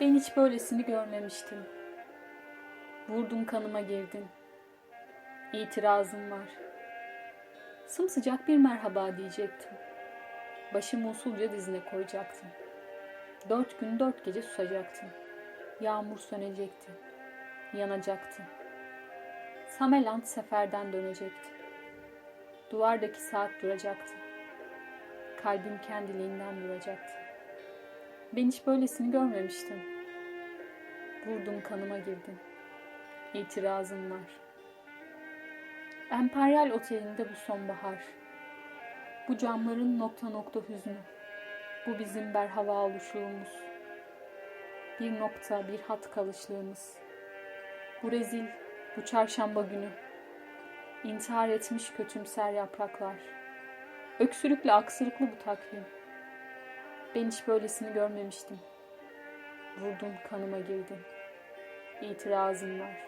Ben hiç böylesini görmemiştim. Vurdun kanıma girdin. İtirazım var. Sımsıcak bir merhaba diyecektim. Başımı usulca dizine koyacaktım. Dört gün dört gece susacaktım. Yağmur sönecekti. Yanacaktı. Sameland seferden dönecekti. Duvardaki saat duracaktı. Kalbim kendiliğinden duracaktı. Ben hiç böylesini görmemiştim. Vurdun kanıma girdin. İtirazım var. Emperyal Oteli'nde bu sonbahar. Bu camların nokta nokta hüznü. Bu bizim berhava oluşluğumuz. Bir nokta, bir hat kalışlığımız. Bu rezil, bu çarşamba günü. İntihar etmiş kötümser yapraklar. Öksürükle aksırıklı bu takvim. Ben hiç böylesini görmemiştim. Vurdun kanıma girdin. İtirazım var.